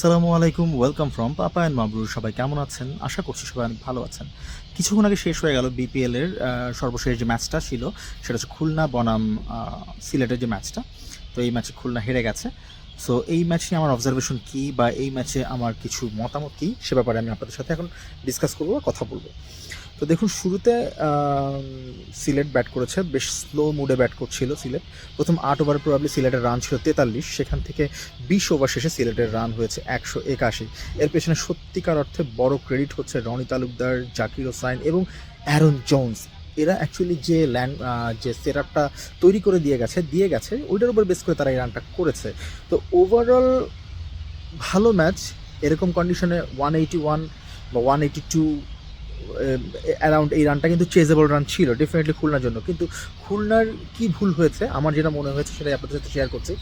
আসসালামু আলাইকুম welcome from papa and Mabrur সবাই কেমন আছেন? আশা করছি সবাই অনেক ভালো আছেন। কিছুক্ষণ আগে শেষ হয়ে গেল বিপিএল এর সর্বশেষ যে ম্যাচটা ছিল, সেটা হচ্ছে খুলনা বনাম সিলেটের যে ম্যাচটা। তো এই ম্যাচে খুলনা হেরে গেছে। সো এই ম্যাচ আমার অবজারভেশন কী বা এই ম্যাচে আমার কিছু মতামত কী, সে ব্যাপারে আমি আপনাদের সাথে এখন ডিসকাস করব কথা বলব। তো দেখুন, শুরুতে সিলেট ব্যাট করেছে, বেশ স্লো মুডে ব্যাট করছিল সিলেট। প্রথম আট ওভার প্রবাবলি সিলেটের রান ছিল তেতাল্লিশ, সেখান থেকে বিশ ওভার শেষে সিলেটের রান হয়েছে একশো একাশি। এর পেছনে সত্যিকার অর্থে বড় ক্রেডিট হচ্ছে রনি তালুকদার, জাকির হোসাইন এবং অ্যারন জোন্স। এরা অ্যাকচুয়ালি যে ল্যান্ড যে সেট তৈরি করে দিয়ে গেছে দিয়ে গেছে, ওইটার উপর বেস করে তারা এই রানটা করেছে। তো ওভারঅল ভালো ম্যাচ এরকম কন্ডিশনে ওয়ান এইটি ওয়ান বা ওয়ান এইটি টু অ্যারাউন্ড এই রানটা কিন্তু চেজেবল রান ছিল ডেফিনেটলি খুলনার জন্য। কিন্তু খুলনার কি ভুল হয়েছে? আমার যেটা মনে হয়েছে সেটাই আপনাদের সাথে শেয়ার করছি।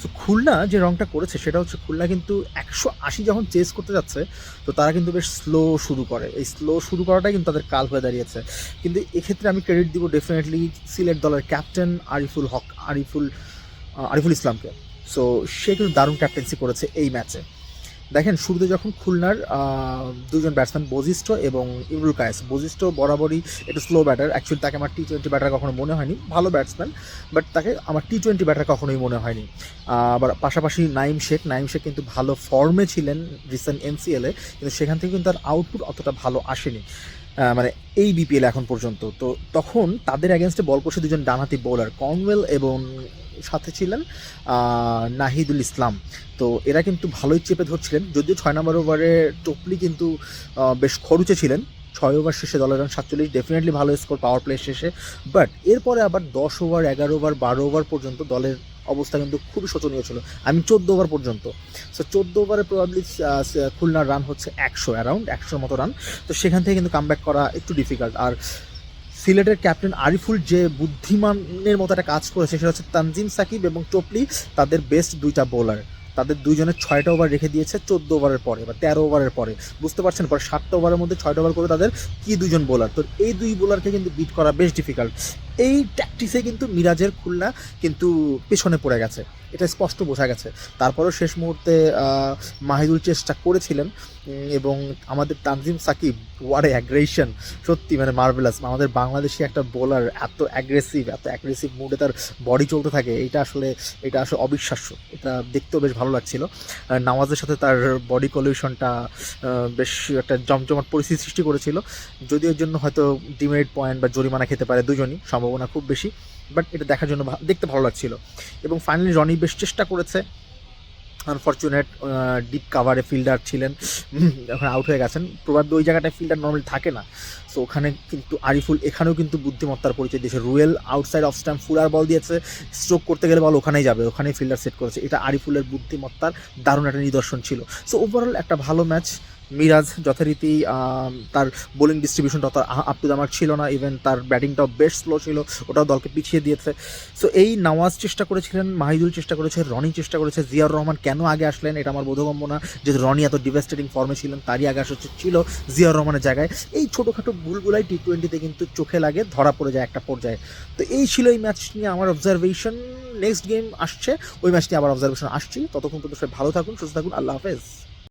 সো খুলনা যে রংটা করেছে, সেটা হচ্ছে খুলনা কিন্তু একশো আশি যখন চেস করতে যাচ্ছে, তো তারা কিন্তু বেশ স্লো শুরু করে। এই স্লো শুরু করাটাই কিন্তু তাদের কাল হয়ে দাঁড়িয়েছে। কিন্তু এক্ষেত্রে আমি ক্রেডিট দিব ডেফিনেটলি সিলেট দলের ক্যাপ্টেন আরিফুল হক, আরিফুল আরিফুল ইসলামকে। সো সে কিন্তু দারুণ ক্যাপ্টেন্সি করেছে এই ম্যাচে দেখেন, শুরুতে যখন খুলনার দুজন ব্যাটসম্যান বজিস্টো এবং ইমরুল কায়েস বজিস্টো বরাবরই একটু স্লো ব্যাটার অ্যাকচুয়ালি তাকে আমার টি টোয়েন্টি ব্যাটার কখনো মনে হয়নি, ভালো ব্যাটসম্যান বাট তাকে আমার টি টোয়েন্টি ব্যাটার কখনোই মনে হয়নি। আবার পাশাপাশি নাইম শেখ নাইম শেখ কিন্তু ভালো ফর্মে ছিলেন রিসেন্ট এনসিএলে কিন্তু সেখান থেকে কিন্তু তার আউটপুট অতটা ভালো আসেনি মানে এই বিপিএল এখন পর্যন্ত। তো তখন তাদের অ্যাগেনস্টে বল করছে দুজন ডানহাতি বোলার কনওয়েল এবং সাথে ছিলেন নাহিদুল ইসলাম। তো এরা কিন্তু ভালোই চেপে ধরছিলেন, যদিও ছয় নম্বর ওভারে টপলি কিন্তু বেশ খরুচে ছিলেন। ছয় ওভার শেষে দলের রান সাতচল্লিশ ডেফিনেটলি ভালো স্কোর পাওয়ার প্লে শেষে। বাট এরপরে আবার দশ ওভার, এগারো ওভার, বারো ওভার পর্যন্ত দলের অবস্থা কিন্তু খুবই শোচনীয় ছিল। আমি চোদ্দ ওভার পর্যন্ত। সো চোদ্দ ওভারে প্রবাবলি খুলনার রান হচ্ছে একশো অ্যারাউন্ড একশোর মতো রান তো সেখান থেকে কিন্তু কামব্যাক করা একটু ডিফিকাল্ট আর সিলেটের ক্যাপ্টেন আরিফুল যে বুদ্ধিমানের মতো একটা কাজ করেছে, সেটা হচ্ছে তানজিম সাকিব এবং টোপলি তাদের বেস্ট দুইটা বোলার তাদের দুইজনের ছয়টা ওভার রেখে দিয়েছে চোদ্দ ওভারের পরে বা তেরো ওভারের পরে। বুঝতে পারছেন? পরে সাতটা ওভারের মধ্যে ছয়টা ওভার করে তাদের কি দুজন বোলার তো এই দুই বোলারকে কিন্তু বিট করা বেশ ডিফিকাল্ট এই ট্যাকটিসে কিন্তু মিরাজের খুলনা কিন্তু পেছনে পড়ে গেছে। এটা স্পষ্ট বোঝা গেছে। তারপরেও শেষ মুহূর্তে মাহিদুল চেষ্টা করেছিলেন এবং আমাদের তানজিম সাকিব ওয়ারে অ্যাগ্রেশন সত্যি মানে মার্ভেলাস আমাদের বাংলাদেশি একটা বোলার এত অ্যাগ্রেসিভ এত অ্যাগ্রেসিভ মুডে তার বডি চলতে থাকে, এটা আসলে এটা আসলে অবিশ্বাস্য। এটা দেখতেও বেশ ভালো লাগছিল। নামাজের সাথে তার বডি কলিউশনটা বেশ একটা জমজমাট পরিস্থিতি সৃষ্টি করেছিল। যদিও জন্য হয়তো ডিমেরিট পয়েন্ট বা জরিমানা খেতে পারে দুজনই সম্ভাবনা খুব বেশি বাট এটা দেখার জন্য দেখতে ভালো লাগছিল। এবং ফাইনালি রনি বেশ চেষ্টা করেছে। আনফর্চুনেট ডিপ কাভারে ফিল্ডার ছিলেন এখন আউট হয়ে গেছেন। প্রবাদ ওই জায়গাটায় ফিল্ডার নর্মালি থাকে না। সো ওখানে কিন্তু আরিফুল, এখানেও কিন্তু বুদ্ধিমত্তার পরিচয় দিয়েছে। Ruel outside off stump fuller ball দিয়েছে। স্ট্রোক করতে গেলে বল ওখানেই যাবে, ওখানেই ফিল্ডার সেট করেছে। এটা আরিফুলের বুদ্ধিমত্তার দারুণ একটা নিদর্শন ছিল। সো ওভারঅল একটা ভালো ম্যাচ মিরাজ যথারীতি তার বোলিং ডিস্ট্রিবিউশনটা অত আপ টু দামার ছিল না ইভেন তার ব্যাটিংটাও বেশ স্লো ছিল, ওটাও দলকে পিছিয়ে দিয়েছে। সো এই নওয়াজ চেষ্টা করেছিলেন, মাহিদুল চেষ্টা করেছে, রনি চেষ্টা করেছে, জিয়াউর রহমান কেন আগে আসলেন এটা আমার বোধগম্য না, যে রনি এত ডিভেস্টেটিং ফর্মে ছিলেন, তারই আগে আসা ছিল জিয়াউর রহমানের জায়গায়। এই ছোটোখাটো ভুলগুলাই টি টোয়েন্টিতে কিন্তু চোখে লাগে, ধরা পড়ে যায় একটা পর্যায়ে। তো এই ছিল এই ম্যাচ নিয়ে আমার অবজারভেশন নেক্সট গেম আসছে, ওই ম্যাচ নিয়ে আবার অবজারভেশন আসছি। ততক্ষণ পর্যন্ত সবাই ভালো থাকুন, সুস্থ থাকুন, আল্লাহ হাফেজ।